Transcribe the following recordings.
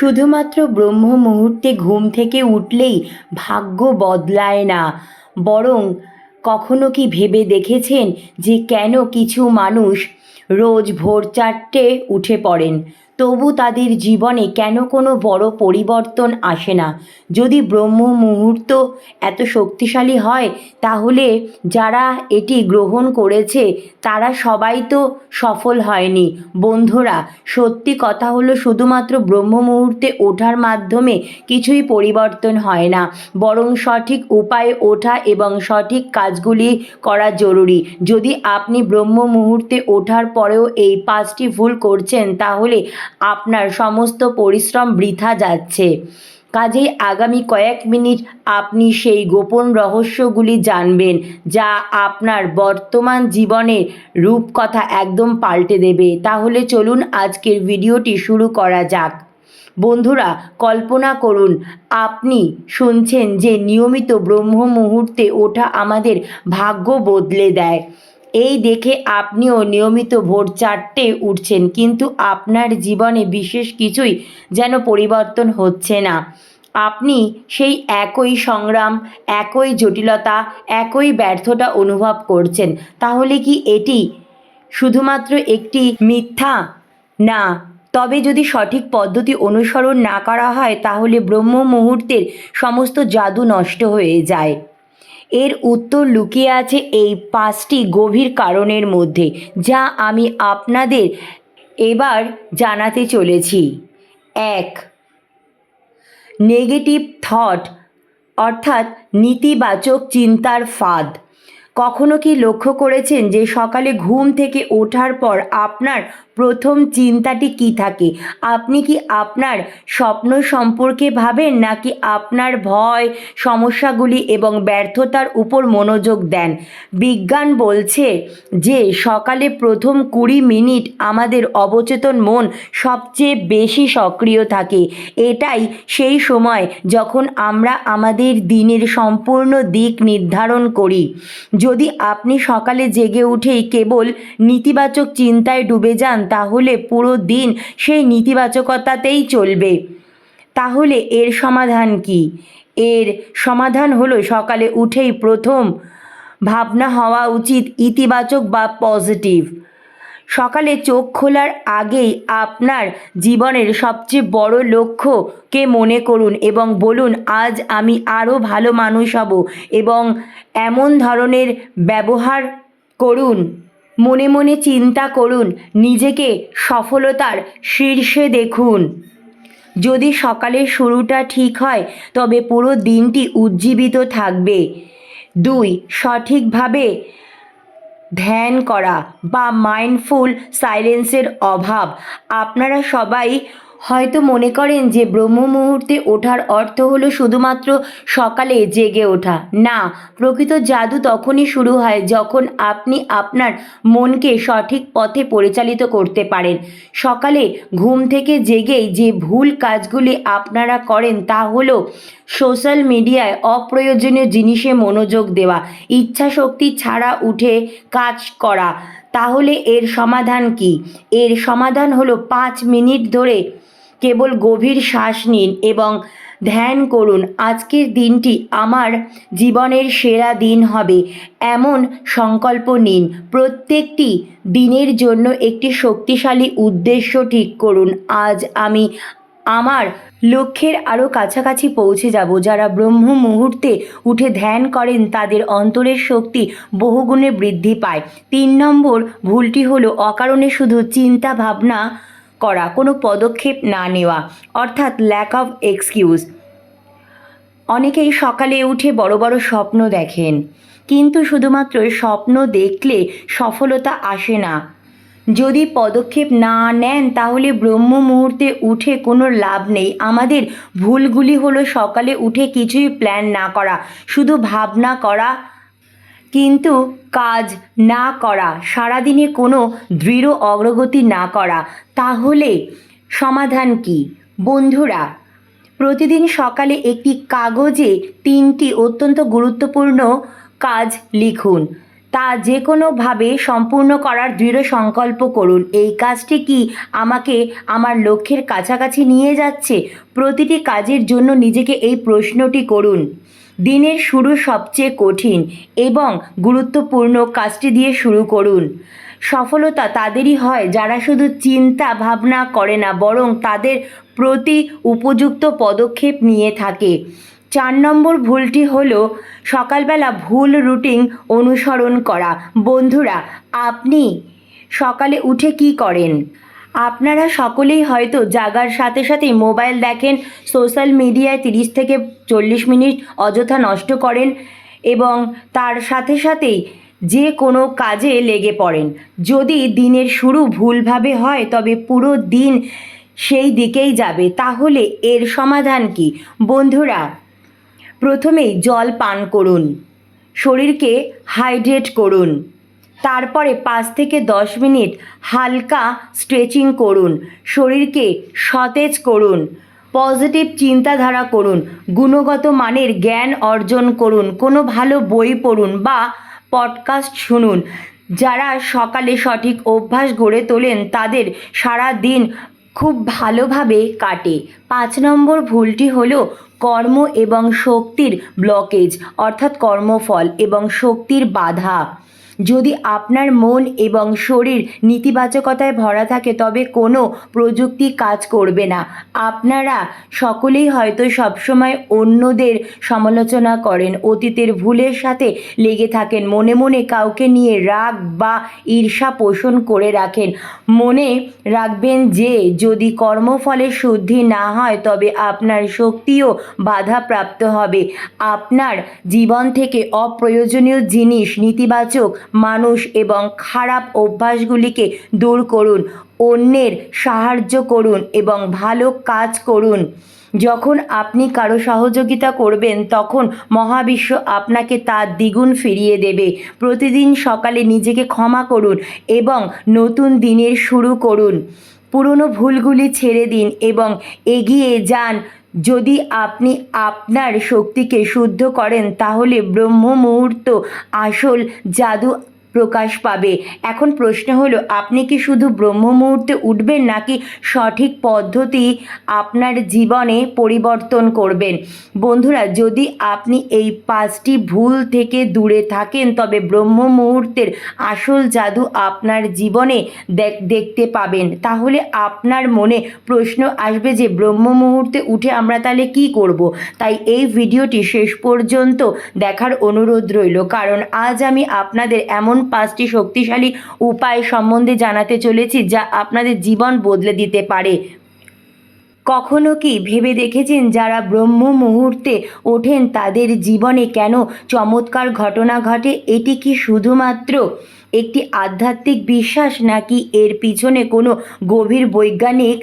শুধুমাত্র ব্রহ্ম মুহূর্তে ঘুম থেকে উঠলেই ভাগ্য বদলায় না। বরং কখনো কি ভেবে দেখেছেন যে কেন কিছু মানুষ রোজ ভোর চারটে উঠে পড়েন? তবু তাদের জীবনে কেন কোনো বড় পরিবর্তন আসে না? যদি ব্রহ্ম মুহূর্ত এত শক্তিশালী হয়, তাহলে যারা এটি গ্রহণ করেছে, তারা সবাই তো সফল হয়নি। বন্ধুরা, সত্যি কথা হলো শুধুমাত্র ব্রহ্ম মুহূর্তে ওঠার মাধ্যমে কিছুই পরিবর্তন হয় না। বরং সঠিক উপায়ে ওঠা এবং সঠিক কাজগুলি করা জরুরি। যদি আপনি ব্রহ্ম মুহূর্তে ওঠার পরেও এই পাঁচটি ভুল করছেন, তাহলে আপনার সমস্ত পরিশ্রম বৃথা যাচ্ছে। কাজেই আগামী কয়েক মিনিট আপনি সেই গোপন রহস্যগুলি জানবেন, যা আপনার বর্তমান জীবনের রূপকথা একদম পাল্টে দেবে। তাহলে চলুন আজকের ভিডিওটি শুরু করা যাক। বন্ধুরা, কল্পনা করুন, আপনি শুনছেন যে নিয়মিত ব্রহ্ম মুহূর্তে ওঠা আমাদের ভাগ্য বদলে দেয়। এই দেখে আপনিও নিয়মিত ভোর চারটে উঠছেন, কিন্তু আপনার জীবনে বিশেষ কিছুই যেন পরিবর্তন হচ্ছে না। আপনি সেই একই সংগ্রাম, একই জটিলতা, একই ব্যর্থতা অনুভব করছেন, তাহলে কি এটি শুধুমাত্র একটি মিথ্যা? না, তবে যদি সঠিক পদ্ধতি অনুসরণ না করা হয়, তাহলে ব্রহ্ম মুহূর্তের সমস্ত জাদু নষ্ট হয়ে যায়। এর উত্তর লুকিয়ে আছে এই পাঁচটি গভীর কারণের মধ্যে, যা আমি আপনাদের এবার জানাতে চলেছি। এক নেগেটিভ থট অর্থাৎ নেতিবাচক চিন্তার ফাঁদ। কখনো কি লক্ষ্য করেছেন যে সকালে ঘুম থেকে ওঠার পর আপনার প্রথম চিন্তাটি কি থাকে? আপনি কি আপনার স্বপ্ন সম্পর্কে ভাবেন, নাকি আপনার ভয়, সমস্যাগুলি এবং ব্যর্থতার উপর মনোযোগ দেন? বিজ্ঞান বলছে যে, সকালে প্রথম কুড়ি মিনিট আমাদের অবচেতন মন সবচেয়ে বেশি সক্রিয় থাকে। এটাই সেই সময় যখন আমরা আমাদের দিনের সম্পূর্ণ দিক নির্ধারণ করি। যদি আপনি সকালে জেগে উঠেই কেবল নেতিবাচক চিন্তায় ডুবে যান তাহলে পুরো দিন সেই নেতিবাচকতাতেই চলবে। তাহলে এর সমাধান কি? এর সমাধান হলো সকালে উঠেই প্রথম ভাবনা হওয়া উচিত ইতিবাচক বা পজিটিভ। সকালে চোখ খোলার আগেই আপনার জীবনের সবচেয়ে বড় লক্ষ্যকে মনে করুন এবং বলুন, আজ আমি আরও ভালো মানুষ হব এবং এমন ধরনের ব্যবহার করুন। মনে মনে চিন্তা করুন, নিজেকে সফলতার শীর্ষে দেখুন। যদি সকালের শুরুটা ঠিক হয়, তবে পুরো দিনটি উজ্জীবিত থাকবে। দুই, সঠিকভাবে ধ্যান করা বা মাইন্ডফুল সাইলেন্সের অভাব। আপনারা সবাই হয়তো মনে করেন যে ব্রহ্ম মুহূর্তে ওঠার অর্থ হলো শুধুমাত্র সকালে জেগে ওঠা। না, প্রকৃত জাদু তখনই শুরু হয় যখন আপনি আপনার মনকে সঠিক পথে পরিচালিত করতে পারেন। সকালে ঘুম থেকে জেগেই যে ভুল কাজগুলি আপনারা করেন তা হলো সোশ্যাল মিডিয়ায় অপ্রয়োজনীয় জিনিসে মনোযোগ দেওয়া ইচ্ছা শক্তি ছাড়া উঠে কাজ করা। তাহলে এর সমাধান কি? এর সমাধান হলো পাঁচ মিনিট ধরে কেবল গভীর শ্বাস নিন এবং ধ্যান করুন, আজকের দিনটি আমার জীবনের সেরা দিন হবে, এমন সংকল্প নিন। প্রত্যেকটি দিনের জন্য একটি শক্তিশালী উদ্দেশ্য ঠিক করুন, আজ আমি আমার লক্ষ্যের আরও কাছাকাছি পৌঁছে যাব। যারা ব্রহ্ম মুহূর্তে উঠে ধ্যান করেন, তাদের অন্তরের শক্তি বহুগুণে বৃদ্ধি পায়। তিন নম্বর ভুলটি হলো অকারণে শুধু চিন্তা ভাবনা করা, কোনো পদক্ষেপ না নেওয়া, অর্থাৎ ল্যাক অফ এক্সকিউজ অনেকেই সকালে উঠে বড় বড় স্বপ্ন দেখেন, কিন্তু শুধুমাত্র স্বপ্ন দেখলে সফলতা আসে না। যদি পদক্ষেপ না নেন, তাহলে ব্রহ্ম মুহূর্তে উঠে কোনো লাভ নেই। আমাদের ভুলগুলি হলো সকালে উঠে কিছুই প্ল্যান না করা, শুধু ভাবনা করা কিন্তু কাজ না করা, সারাদিনে কোনো দৃঢ় অগ্রগতি না করা, তাহলে সমাধান কি? বন্ধুরা, প্রতিদিন সকালে একটি কাগজে তিনটি অত্যন্ত গুরুত্বপূর্ণ কাজ লিখুন। তা যে কোনোভাবে সম্পূর্ণ করার দৃঢ় সংকল্প করুন। এই কাজটি কি আমাকে আমার লক্ষ্যের কাছাকাছি নিয়ে যাচ্ছে? প্রতিটি কাজের জন্য নিজেকে এই প্রশ্নটি করুন। দিনের শুরু সবচেয়ে কঠিন এবং গুরুত্বপূর্ণ কাজটি দিয়ে শুরু করুন। সফলতা তাদেরই হয় যারা শুধু চিন্তা ভাবনা করে না, বরং তাদের প্রতি উপযুক্ত পদক্ষেপ নিয়ে থাকে। চার নম্বর ভুলটি হলো সকালবেলা ভুল রুটিন অনুসরণ করা। বন্ধুরা, আপনি সকালে উঠে কি করেন? আপনারা সকলেই হয়তো জাগার সাথে সাথেই মোবাইল দেখেন, সোশ্যাল মিডিয়ায় তিরিশ থেকে চল্লিশ মিনিট অযথা নষ্ট করেন এবং তার সাথে সাথেই যে কোনো কাজে লেগে পড়েন। যদি দিনের শুরু ভুলভাবে হয়, তবে পুরো দিন সেই দিকেই যাবে। তাহলে এর সমাধান কি? বন্ধুরা, প্রথমেই জল পান করুন। শরীরকে হাইড্রেট করুন। তারপরে পাঁচ থেকে দশ মিনিট হালকা স্ট্রেচিং করুন, শরীরকে সতেজ করুন, পজিটিভ চিন্তাধারা করুন, গুণগত মানের জ্ঞান অর্জন করুন, কোনো ভালো বই পড়ুন বা পডকাস্ট শুনুন। যারা সকালে সঠিক অভ্যাস গড়ে তোলেন, তাদের সারা দিন খুব ভালোভাবে কাটে। পাঁচ নম্বর ভুলটি হলো কর্ম এবং শক্তির ব্লকেজ অর্থাৎ কর্মফল এবং শক্তির বাধা। যদি আপনার মন এবং শরীর নেতিবাচকতায় ভরা থাকে, তবে কোনো প্রযুক্তি কাজ করবে না। আপনারা সকলেই হয়তো সবসময় অন্যদের সমালোচনা করেন, অতীতের ভুলের সাথে লেগে থাকেন, মনে মনে কাউকে নিয়ে রাগ বা ঈর্ষা পোষণ করে রাখেন। মনে রাখবেন যে, যদি কর্মফলে শুদ্ধি না হয়, তবে আপনার শক্তিও বাধাপ্রাপ্ত হবে। আপনার জীবন থেকে অপ্রয়োজনীয় জিনিস নেতিবাচক মানুষ এবং খারাপ অভ্যাসগুলিকে দূর করুন, অন্যের সাহায্য করুন এবং ভালো কাজ করুন। যখন আপনি কারও সহযোগিতা করবেন, তখন মহাবিশ্ব আপনাকে তার দ্বিগুণ ফিরিয়ে দেবে। প্রতিদিন সকালে নিজেকে ক্ষমা করুন এবং নতুন দিনের শুরু করুন। পুরনো ভুলগুলি ছেড়ে দিন এবং এগিয়ে যান। যদি আপনি আপনার শক্তিকে শুদ্ধ করেন তাহলে ব্রহ্ম মুহূর্ত আসল জাদু প্রকাশ পাবে। এখন প্রশ্ন হলো, আপনি কি শুধু ব্রহ্ম মুহূর্তে উঠবেন নাকি সঠিক পদ্ধতি আপনার জীবনে পরিবর্তন করবেন? বন্ধুরা, যদি আপনি এই পাঁচটি ভুল থেকে দূরে থাকেন, তবে ব্রহ্ম মুহূর্তের আসল জাদু আপনার জীবনে দেখ- দেখতে পাবেন। তাহলে আপনার মনে প্রশ্ন আসবে যে ব্রহ্ম মুহূর্তে উঠে আমরা তাহলে কি করব? তাই এই ভিডিওটি শেষ পর্যন্ত দেখার অনুরোধ রইল। কারণ আজ আমি আপনাদের এমন পাঁচটি শক্তিশালী উপায় সম্বন্ধে জানাতে চলেছি, যা আপনাদের জীবন বদলে দিতে পারে। কখনো কি ভেবে দেখেছেন যারা ব্রহ্ম মুহূর্তে ওঠেন, তাদের জীবনে কেন চমৎকার ঘটনা ঘটে? এটি কি শুধুমাত্র একটি আধ্যাত্মিক বিশ্বাস, নাকি এর পিছনে কোনো গভীর বৈজ্ঞানিক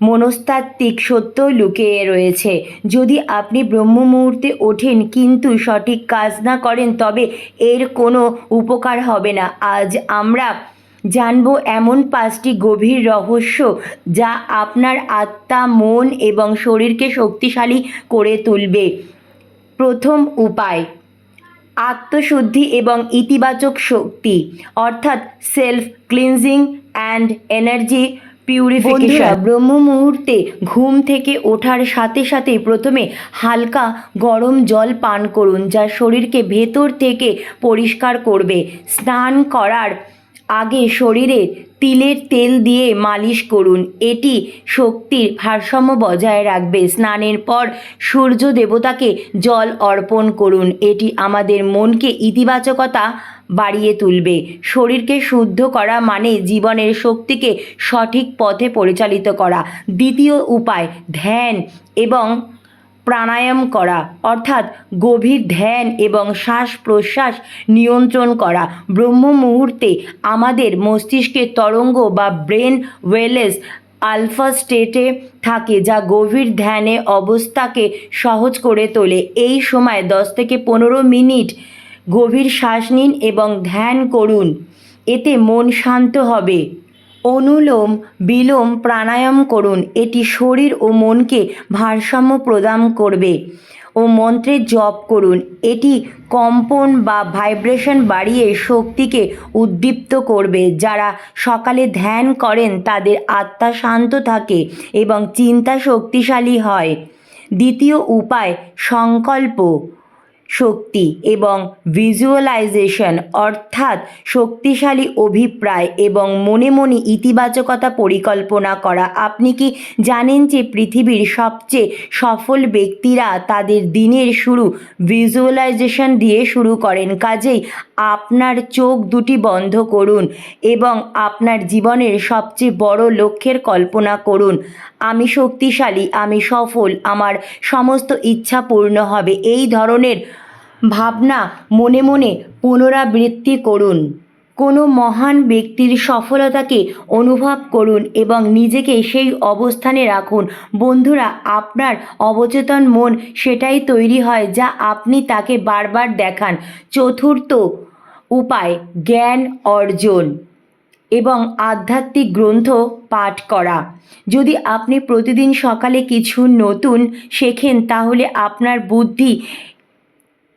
মনস্তাত্ত্বিক সত্য লুকিয়ে রয়েছে। যদি আপনি ব্রহ্ম মুহূর্তে ওঠেন কিন্তু সঠিক কাজ না করেন, তবে এর কোনো উপকার হবে না। আজ আমরা জানব এমন পাঁচটি গভীর রহস্য যা আপনার আত্মা, মন এবং শরীরকে শক্তিশালী করে তুলবে। প্রথম উপায়, আত্মশুদ্ধি এবং ইতিবাচক শক্তি, অর্থাৎ self cleansing and energy purification ব্রহ্ম মুহূর্তে ঘুম থেকে ওঠার সাথে সাথে প্রথমে হালকা গরম জল পান করুন, যা শরীরকে ভেতর থেকে পরিষ্কার করবে। স্নান করার আগে শরীরে তিলের তেল দিয়ে মালিশ করুন। এটি শক্তির ভারসাম্য বজায় রাখবে। স্নানের পর সূর্য দেবতাকে জল অর্পণ করুন। এটি আমাদের মনকে ইতিবাচকতা বাড়িয়ে তুলবে। শরীরকে শুদ্ধ করা মানে জীবনের শক্তিকে সঠিক পথে পরিচালিত করা। দ্বিতীয় উপায়, ধ্যান এবং প্রাণায়াম করা, অর্থাৎ গভীর ধ্যান এবং শ্বাস প্রশ্বাস নিয়ন্ত্রণ করা। ব্রহ্ম মুহূর্তে আমাদের মস্তিষ্কের তরঙ্গ বা ব্রেন ওয়েলেস আলফা স্টেটে থাকে, যা গভীর ধ্যানে অবস্থাকে সহজ করে তোলে। এই সময় দশ থেকে পনেরো মিনিট গভীর শ্বাস নিন এবং ধ্যান করুন। এতে মন শান্ত হবে। অনুলোম বিলোম প্রাণায়াম করুন। এটি শরীর ও মনকে ভারসাম্য প্রদান করবে ও মন্ত্রের জপ করুন। এটি কম্পন বা ভাইব্রেশন বাড়িয়ে শক্তিকে উদ্দীপ্ত করবে। যারা সকালে ধ্যান করেন, তাদের আত্মা শান্ত থাকে এবং চিন্তা শক্তিশালী হয়। দ্বিতীয় উপায়, সংকল্প। শক্তি এবং ভিজুয়ালাইজেশন অর্থাৎ শক্তিশালী অভিপ্রায় এবং মনে মনে ইতিবাচকতা পরিকল্পনা করা। আপনি কি জানেন যে পৃথিবীর সবচেয়ে সফল ব্যক্তিরা তাদের দিনের শুরু ভিজুয়ালাইজেশন দিয়ে শুরু করেন? কাজেই আপনার চোখ দুটি বন্ধ করুন এবং আপনার জীবনের সবচেয়ে বড় লক্ষ্যের কল্পনা করুন। আমি শক্তিশালী, আমি সফল, আমার সমস্ত ইচ্ছা পূর্ণ হবে। এই ধরনের ভাবনা মনে মনে পুনরাবৃত্তি করুন। কোনো মহান ব্যক্তির সফলতাকে অনুভব করুন এবং নিজেকে সেই অবস্থানে রাখুন। বন্ধুরা, আপনার অবচেতন মন সেটাই তৈরি হয় যা আপনি তাকে বারবার দেখান। চতুর্থ উপায়, জ্ঞান অর্জন এবং আধ্যাত্মিক গ্রন্থ পাঠ করা। যদি আপনি প্রতিদিন সকালে কিছু নতুন শেখেন, তাহলে আপনার বুদ্ধি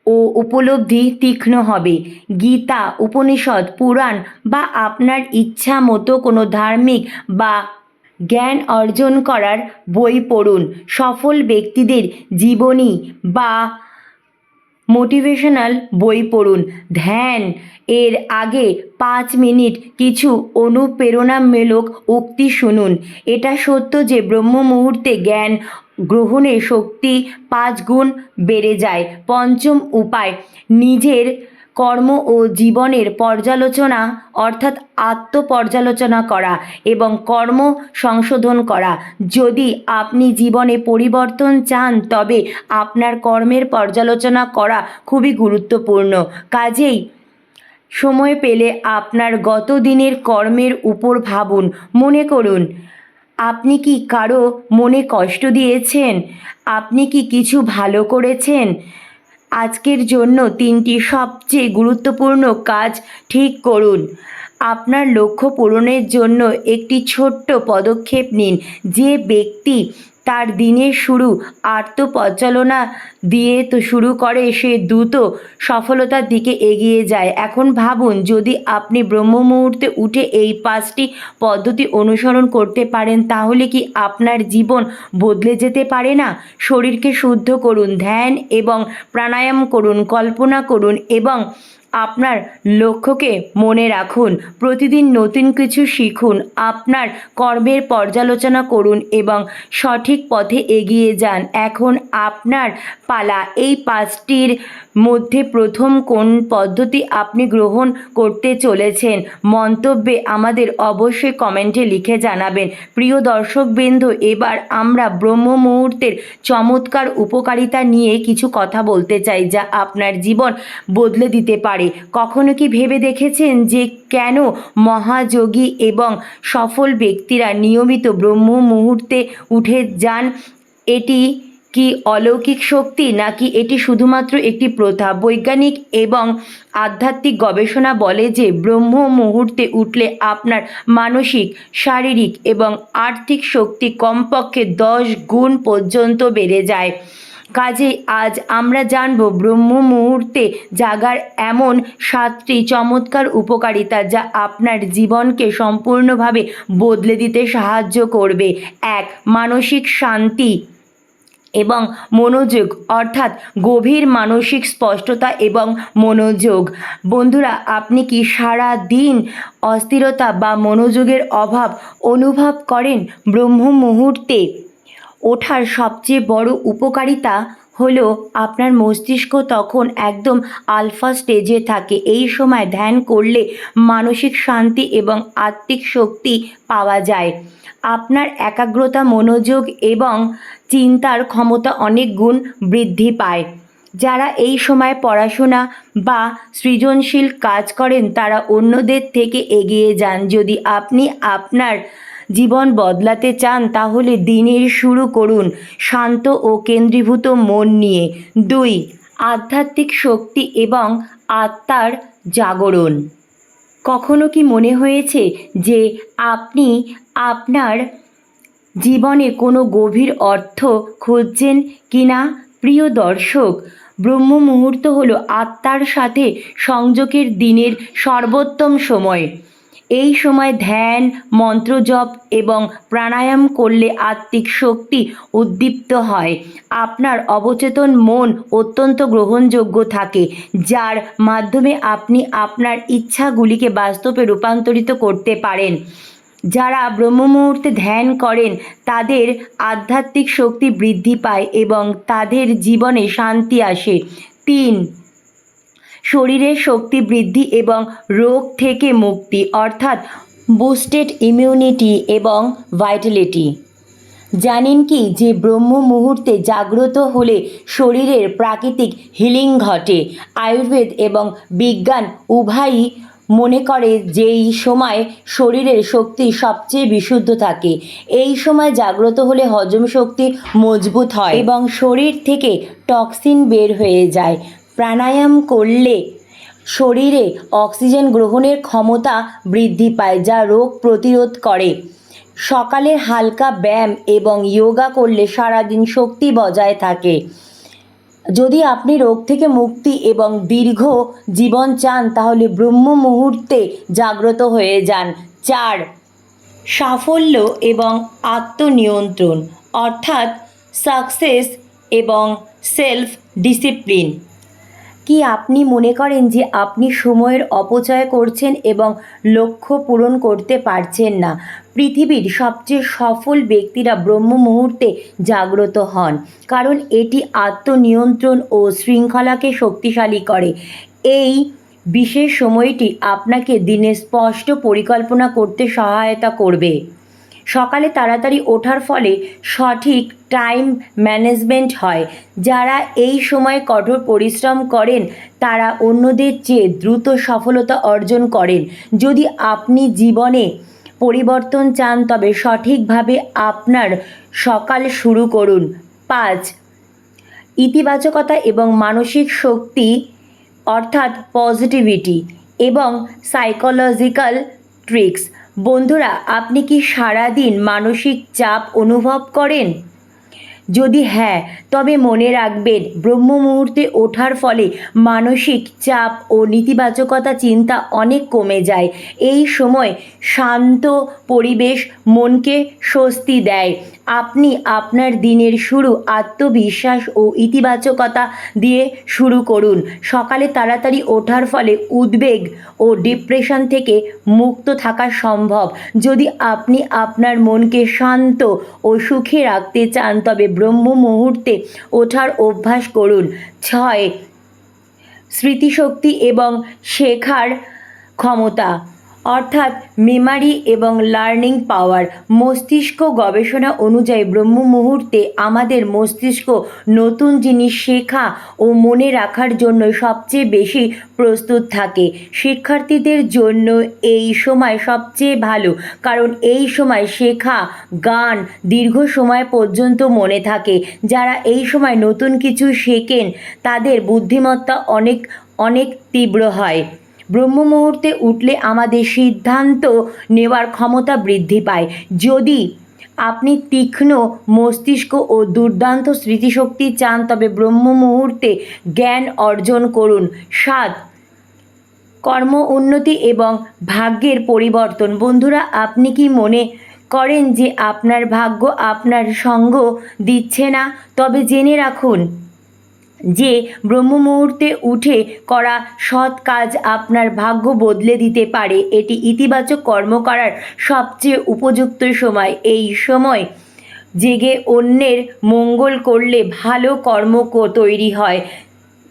ও উপলব্ধি তীক্ষ্ণ হবে। গীতা, উপনিষদ, পুরাণ বা আপনার ইচ্ছা মতো কোনো ধার্মিক বা জ্ঞান অর্জন করার বই পড়ুন। সফল ব্যক্তিদের জীবনী বা মোটিভেশনাল বই পড়ুন। ধ্যান, এর আগে পাঁচ মিনিট কিছু অনুপ্রেরণামূলক উক্তি শুনুন। এটা সত্য যে ব্রহ্ম মুহূর্তে জ্ঞান গ্রহণে শক্তি পাঁচ গুণ বেড়ে যায়। পঞ্চম উপায়, নিজের কর্ম ও জীবনের পর্যালোচনা, অর্থাৎ আত্মপর্যালোচনা করা এবং কর্ম সংশোধন করা। যদি আপনি জীবনে পরিবর্তন চান, তবে আপনার কর্মের পর্যালোচনা করা খুবই গুরুত্বপূর্ণ। কাজেই সময় পেলে আপনার গত দিনের কর্মের উপর ভাবুন। মনে করুন, আপনি কি কারও মনে কষ্ট দিয়েছেন? আপনি কি কিছু ভালো করেছেন? আজকের জন্য তিনটি সবচেয়ে গুরুত্বপূর্ণ কাজ ঠিক করুন। আপনার লক্ষ্য পূরণের জন্য একটি ছোট্ট পদক্ষেপ নিন। যে ব্যক্তি তার দিনের শুরু আত্মপরিচালনা দিয়ে তো শুরু করে সে দ্রুত সফলতার দিকে এগিয়ে যায়। এখন ভাবুন, যদি আপনি ব্রহ্ম মুহূর্তে উঠে এই পাঁচটি পদ্ধতি অনুসরণ করতে পারেন, তাহলে কি আপনার জীবন বদলে যেতে পারে না? শরীরকে শুদ্ধ করুন, ধ্যান এবং প্রাণায়াম করুন, কল্পনা করুন এবং আপনার লক্ষ্যকে মনে রাখুন, প্রতিদিন নতুন কিছু শিখুন, আপনার কর্মের পর্যালোচনা করুন এবং সঠিক পথে এগিয়ে যান। এখন আপনার পালা, এই পাঁচটির মধ্যে প্রথম কোন পদ্ধতি আপনি গ্রহণ করতে চলেছেন? মন্তব্যে আমাদের অবশ্যই কমেন্টে লিখে জানাবেন। প্রিয় দর্শকবৃন্দ, এবার আমরা ব্রহ্ম মুহূর্তের চমৎকার উপকারিতা নিয়ে কিছু কথা বলতে চাই, যা আপনার জীবন বদলে দিতে পারে। কখনো কি ভেবে দেখেছেন যে কেন মহাযোগী এবং সফল ব্যক্তিরা নিয়মিত ব্রহ্ম মুহূর্তে উঠে যান? এটি কি অলৌকিক শক্তি নাকি এটি শুধুমাত্র একটি প্রথা? বৈজ্ঞানিক এবং আধ্যাত্মিক গবেষণা বলে যে ব্রহ্ম মুহূর্তে উঠলে আপনার মানসিক, শারীরিক এবং আর্থিক শক্তি কমপক্ষে দশ গুণ পর্যন্ত বেড়ে যায়। কাজে আজ আমরা জানব ব্রহ্ম মুহূর্তে জাগার এমন সাতটি চমৎকার উপকারিতা যা আপনার জীবনকে সম্পূর্ণভাবে বদলে দিতে সাহায্য করবে। এক, মানসিক শান্তি এবং মনোযোগ, অর্থাৎ গভীর মানসিক স্পষ্টতা এবং মনোযোগ। বন্ধুরা, আপনি কি সারা দিন অস্থিরতা বা মনোযোগের অভাব অনুভব করেন ব্রহ্ম মুহূর্তে ওঠার সবচেয়ে বড় উপকারিতা হলো আপনার মস্তিষ্ক তখন একদম আলফা স্টেজে থাকে। এই সময় ধ্যান করলে মানসিক শান্তি এবং আত্মিক শক্তি পাওয়া যায়। আপনার একাগ্রতা, মনোযোগ এবং চিন্তার ক্ষমতা অনেক গুণ বৃদ্ধি পায়। যারা এই সময় পড়াশোনা বা সৃজনশীল কাজ করেন, তারা অন্যদের থেকে এগিয়ে যান। যদি আপনি আপনার জীবন বদলাতে চান, তাহলে দিনের শুরু করুন শান্ত ও কেন্দ্রীভূত মন নিয়ে। দুই, আধ্যাত্মিক শক্তি এবং আত্মার জাগরণ। কখনো কি মনে হয়েছে যে আপনি আপনার জীবনে কোনো গভীর অর্থ খুঁজছেন কি না প্রিয় দর্শক ব্রহ্ম মুহূর্ত হলো আত্মার সাথে সংযোগের দিনের সর্বোত্তম সময়। এই সময় ধ্যান, মন্ত্রজপ এবং প্রাণায়াম করলে আত্মিক শক্তি উদ্দীপ্ত হয়। আপনার অবচেতন মন অত্যন্ত গ্রহণযোগ্য থাকে, যার মাধ্যমে আপনি আপনার ইচ্ছাগুলিকে বাস্তবে রূপান্তরিত করতে পারেন। যারা ব্রহ্ম মুহূর্তে ধ্যান করেন, তাদের আধ্যাত্মিক শক্তি বৃদ্ধি পায় এবং তাদের জীবনে শান্তি আসে। তিন শরীরের শক্তি বৃদ্ধি এবং রোগ থেকে মুক্তি, অর্থাৎ বুস্টেড ইমিউনিটি এবং ভাইটালিটি জানেন কি যে ব্রহ্ম মুহূর্তে জাগ্রত হলে শরীরের প্রাকৃতিক হিলিং ঘটে। আয়ুর্বেদ এবং বিজ্ঞান উভয়ই মনে করে যে এই সময় শরীরের শক্তি সবচেয়ে বিশুদ্ধ থাকে। এই সময় জাগ্রত হলে হজম শক্তি মজবুত হয় এবং শরীর থেকে টক্সিন বের হয়ে যায়। প্রাণায়াম করলে শরীরে অক্সিজেন গ্রহণের ক্ষমতা বৃদ্ধি পায়, যা রোগ প্রতিরোধ করে। সকালের হালকা ব্যায়াম এবং যোগা করলে সারাদিন শক্তি বজায় থাকে। যদি আপনি রোগ থেকে মুক্তি এবং দীর্ঘ জীবন চান, তাহলে ব্রহ্ম মুহূর্তে জাগ্রত হয়ে যান। চার, সাফল্য এবং আত্মনিয়ন্ত্রণ, অর্থাৎ সাকসেস এবং সেলফ ডিসিপ্লিন। কি আপনি মনে করেন যে আপনি সময়ের অপচয় করছেন এবং লক্ষ্য পূরণ করতে পারছেন না? পৃথিবীর সবচেয়ে সফল ব্যক্তিরা ব্রহ্ম মুহূর্তে জাগ্রত হন, কারণ এটি আত্মনিয়ন্ত্রণ ও শৃঙ্খলাকে শক্তিশালী করে। এই বিশেষ সময়টি আপনাকে দিনে স্পষ্ট পরিকল্পনা করতে সহায়তা করবে। সকালে তাড়াতাড়ি ওঠার ফলে সঠিক টাইম ম্যানেজমেন্ট হয়। যারা এই সময় কঠোর পরিশ্রম করেন, তারা অন্যদের চেয়ে দ্রুত সফলতা অর্জন করেন। যদি আপনি জীবনে পরিবর্তন চান, তবে সঠিকভাবে আপনার সকাল শুরু করুন। পাঁচ, ইতিবাচকতা এবং মানসিক শক্তি, অর্থাৎ পজিটিভিটি এবং সাইকোলজিক্যাল ট্রিক্স। বন্ধুরা, আপনি কি সারাদিন মানসিক চাপ অনুভব করেন? যদি হ্যাঁ তবে মনে রাখবেন ব্রহ্ম মুহূর্তে ওঠার ফলে মানসিক চাপ ও নেতিবাচকতা চিন্তা অনেক কমে যায়। এই সময় শান্ত পরিবেশ মনকে স্বস্তি দেয়। আপনি আপনার দিনের শুরু আত্মবিশ্বাস ও ইতিবাচকতা দিয়ে শুরু করুন। সকালে তাড়াতাড়ি ওঠার ফলে উদ্বেগ ও ডিপ্রেশন থেকে মুক্ত থাকা সম্ভব। যদি আপনি আপনার মনকে শান্ত ও সুখে রাখতে চান, তবে ব্রহ্ম মুহূর্তে ওঠার অভ্যাস করুন। ছয়, স্মৃতিশক্তি এবং শেখার ক্ষমতা। অর্থাৎ মেমারি এবং লার্নিং পাওয়ার মস্তিষ্ক গবেষণা অনুযায়ী ব্রহ্ম মুহূর্তে আমাদের মস্তিষ্ক নতুন জিনিস শেখা ও মনে রাখার জন্য সবচেয়ে বেশি প্রস্তুত থাকে। শিক্ষার্থীদের জন্য এই সময় সবচেয়ে ভালো, কারণ এই সময় শেখা, গান দীর্ঘ সময় পর্যন্ত মনে থাকে। যারা এই সময় নতুন কিছু শেখেন, তাদের বুদ্ধিমত্তা অনেক অনেক তীব্র হয়। ব্রহ্ম মুহূর্তে উঠলে আমাদের সিদ্ধান্ত নেওয়ার ক্ষমতা বৃদ্ধি পায়। যদি আপনি তীক্ষ্ণ মস্তিষ্ক ও দুর্দান্ত স্মৃতিশক্তি চান, তবে ব্রহ্ম মুহূর্তে জ্ঞান অর্জন করুন। সাত, কর্ম উন্নতি এবং ভাগ্যের পরিবর্তন। বন্ধুরা, আপনি কি মনে করেন যে আপনার ভাগ্য আপনার সঙ্গ দিচ্ছে না? তবে জেনে রাখুন যে ব্রহ্ম মুহূর্তে উঠে করা সৎ কাজ আপনার ভাগ্য বদলে দিতে পারে, এটি ইতিবাচক কর্ম করার সবচেয়ে উপযুক্ত সময়। এই সময় জেগে অন্যের মঙ্গল করলে ভালো কর্ম তৈরি হয়।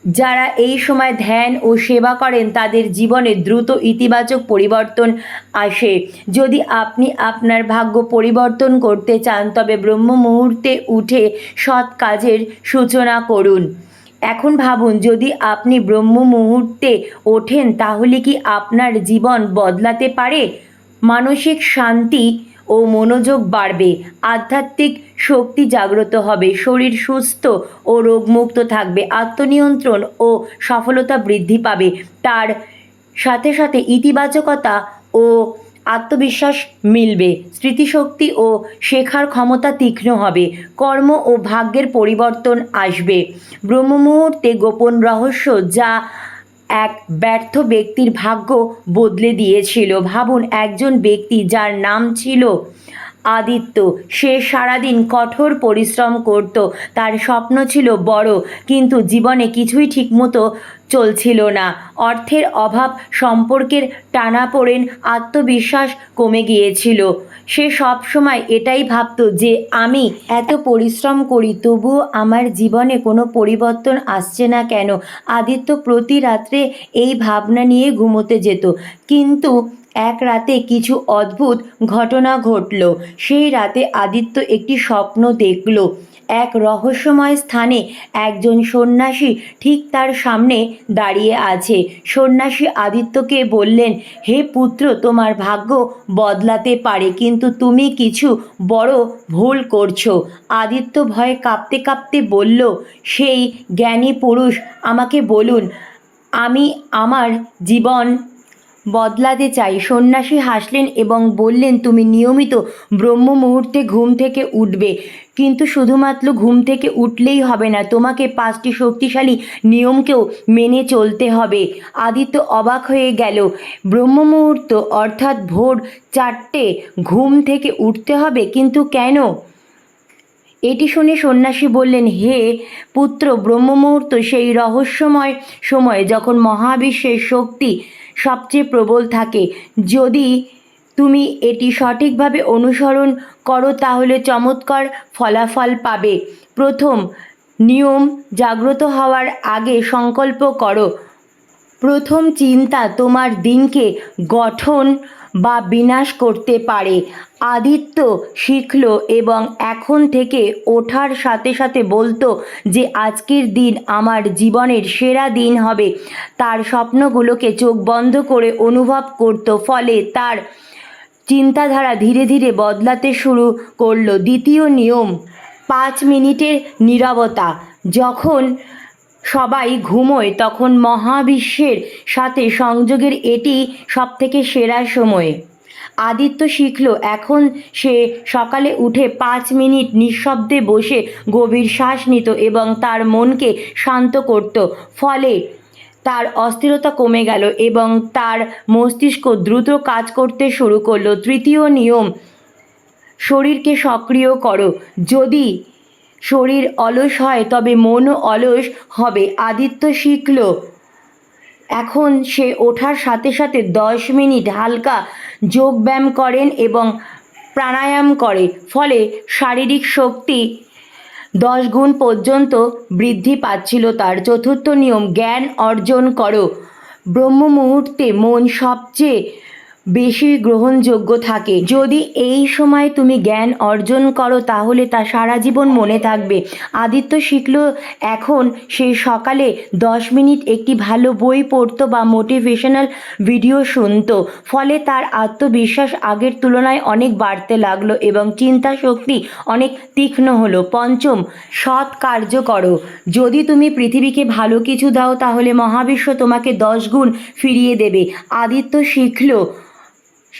যারা এই সময় ধ্যান ও সেবা করেন, তাদের জীবনে দ্রুত ইতিবাচক পরিবর্তন আসে। যদি আপনি আপনার ভাগ্য পরিবর্তন করতে চান, তবে ব্রহ্ম মুহূর্তে উঠে সৎ কাজের সূচনা করুন। এখন ভাবুন, যদি আপনি ব্রহ্ম মুহূর্তে ওঠেন, তাহলে কি আপনার জীবন বদলাতে পারে? মানসিক শান্তি ও মনোযোগ বাড়বে, আধ্যাত্মিক শক্তি জাগ্রত হবে, শরীর সুস্থ ও রোগমুক্ত থাকবে, আত্মনিয়ন্ত্রণ ও সফলতা বৃদ্ধি পাবে। তার সাথে সাথে ইতিবাচকতা ও আত্মবিশ্বাস মিলবে, স্মৃতিশক্তি ও শেখার ক্ষমতা তীক্ষ্ণ হবে, কর্ম ও ভাগ্যের পরিবর্তন আসবে। ব্রহ্মমুহূর্তে গোপন রহস্য যা এক ব্যর্থ ব্যক্তির ভাগ্য বদলে দিয়েছিল। ভাবুন, একজন ব্যক্তি যার নাম ছিল আদিত্য। সে সারাদিন কঠোর পরিশ্রম করত। তার স্বপ্ন ছিল বড়, কিন্তু জীবনে কিছুই ঠিকমতো চলছিল না। অর্থের অভাব, সম্পর্কের টানাপোড়েন আত্মবিশ্বাস কমে গিয়েছিল। সে সব সময় এটাই ভাবতো যে, আমি এত পরিশ্রম করি, তবুও আমার জীবনে কোনো পরিবর্তন আসছে না কেন? আদিত্য প্রতি রাত্রে এই ভাবনা নিয়ে ঘুমোতে যেত। কিন্তু এক রাতে কিছু অদ্ভুত ঘটনা ঘটল। সেই রাতে আদিত্য একটি স্বপ্ন দেখল। এক রহস্যময় স্থানে একজন সন্ন্যাসী ঠিক তার সামনে দাঁড়িয়ে আছে। সন্ন্যাসী আদিত্যকে বললেন, হে পুত্র, তোমার ভাগ্য বদলাতে পারে, কিন্তু তুমি কিছু বড় ভুল করছ। আদিত্য ভয়ে কাঁপতে কাঁপতে বলল, সেই জ্ঞানী পুরুষ, আমাকে বলুন, আমি আমার জীবন বদলাতে চাই। সন্ন্যাসী হাসলেন এবং বললেন, তুমি নিয়মিত ব্রহ্ম মুহূর্তে ঘুম থেকে উঠবে। কিন্তু শুধুমাত্র ঘুম থেকে উঠলেই হবে না, তোমাকে পাঁচটি শক্তিশালী নিয়মকেও মেনে চলতে হবে। আদিত্য অবাক হয়ে গেল। ব্রহ্ম মুহূর্ত অর্থাৎ ভোর চারটে ঘুম থেকে উঠতে হবে? কিন্তু কেন? এটি শুনে সন্ন্যাসী বললেন, হে পুত্র, ব্রহ্মমুহূর্ত সেই রহস্যময় সময় যখন মহাবিশ্বের শক্তি সবচেয়ে প্রবল থাকে। যদি তুমি এটি সঠিকভাবে অনুসরণ করো, তাহলে চমৎকার ফলাফল পাবে। প্রথম, নিয়ম জাগ্রত হওয়ার আগে সংকল্প করো। প্রথম চিন্তা তোমার দিনকে গঠন বা বিনাশ করতে পারে। আদিত্য শিখল এবং এখন থেকে ওঠার সাথে সাথে বলতো যে, আজকের দিন আমার জীবনের সেরা দিন হবে। তার স্বপ্নগুলোকে চোখ বন্ধ করে অনুভব করত, ফলে তার চিন্তাধারা ধীরে ধীরে বদলাতে শুরু করল। দ্বিতীয় নিয়ম, পাঁচ মিনিটের নীরবতা। যখন সবাই ঘুমোয় তখন মহাবিশ্বের সাথে সংযোগের এটি সবথেকে সেরা সময়। আদিত্য শিখল, এখন সে সকালে উঠে পাঁচ মিনিট নিঃশব্দে বসে গভীর শ্বাস নিত এবং তার মনকে শান্ত করত। ফলে তার অস্থিরতা কমে গেল এবং তার মস্তিষ্ক দ্রুত কাজ করতে শুরু করল। তৃতীয় নিয়ম, শরীরকে সক্রিয় করো। যদি শরীর অলস হয়, তবে মনও অলস হবে, আদিত্য শিখল। এখন সে ওঠার সাথে সাথে দশ মিনিট হালকা যোগব্যায়াম করেন এবং প্রাণায়াম করে, ফলে শারীরিক শক্তি দশ গুণ পর্যন্ত বৃদ্ধি পাচ্ছিল তার। চতুর্থ নিয়ম, জ্ঞান অর্জন করো। ব্রহ্ম মুহূর্তে মন সবচেয়ে বেশি গ্রহণযোগ্য থাকে। যদি এই সময় তুমি জ্ঞান অর্জন করো, তাহলে তা সারা জীবন মনে থাকবে। আদিত্য শিখল এখন সে সকালে দশ মিনিট একটি ভালো বই পড়তো বা মোটিভেশনাল ভিডিও শুনতো। ফলে তার আত্মবিশ্বাস আগের তুলনায় অনেক বাড়তে লাগল এবং চিন্তা শক্তি অনেক তীক্ষ্ণ হলো। পঞ্চম, সৎ কার্য করো। যদি তুমি পৃথিবীকে ভালো কিছু দাও, তাহলে মহাবিশ্ব তোমাকে দশ গুণ ফিরিয়ে দেবে। আদিত্য শিখল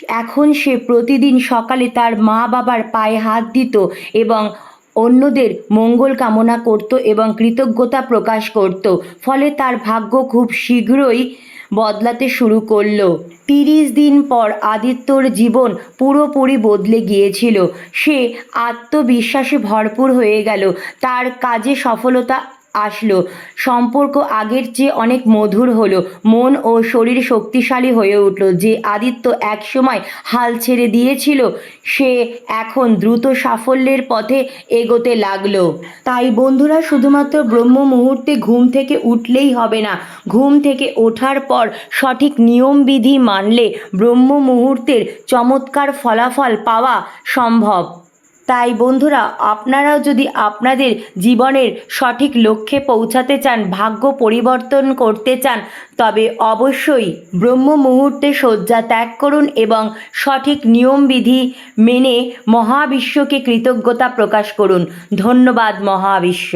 এখন সে প্রতিদিন সকালে তার মা বাবার পায়ে হাত দিত এবং অন্যদের মঙ্গল কামনা করত এবং কৃতজ্ঞতা প্রকাশ করত। ফলে তার ভাগ্য খুব শীঘ্রই বদলাতে শুরু করল। তিরিশ দিন পর আদিত্যর জীবন পুরোপুরি বদলে গিয়েছিল। সে আত্মবিশ্বাসে ভরপুর হয়ে গেল। তার কাজে সফলতা আসলো। সম্পর্ক আগের চেয়ে অনেক মধুর হলো। মন ও শরীর শক্তিশালী হয়ে উঠল। যে আদিত্য একসময় হাল ছেড়ে দিয়েছিল, সে এখন দ্রুত সাফল্যের পথে এগোতে লাগল। তাই বন্ধুরা, শুধুমাত্র ব্রহ্ম মুহূর্তে ঘুম থেকে উঠলেই হবে না। ঘুম থেকে ওঠার পর সঠিক নিয়মবিধি মানলে ব্রহ্ম মুহূর্তের চমৎকার ফলাফল পাওয়া সম্ভব। তাই বন্ধুরা, আপনারাও যদি আপনাদের জীবনের সঠিক লক্ষ্যে পৌঁছাতে চান, ভাগ্য পরিবর্তন করতে চান, তবে অবশ্যই ব্রহ্ম মুহূর্তে শয্যা ত্যাগ করুন এবং সঠিক নিয়মবিধি মেনে মহাবিশ্বকে কৃতজ্ঞতা প্রকাশ করুন। ধন্যবাদ মহাবিশ্ব।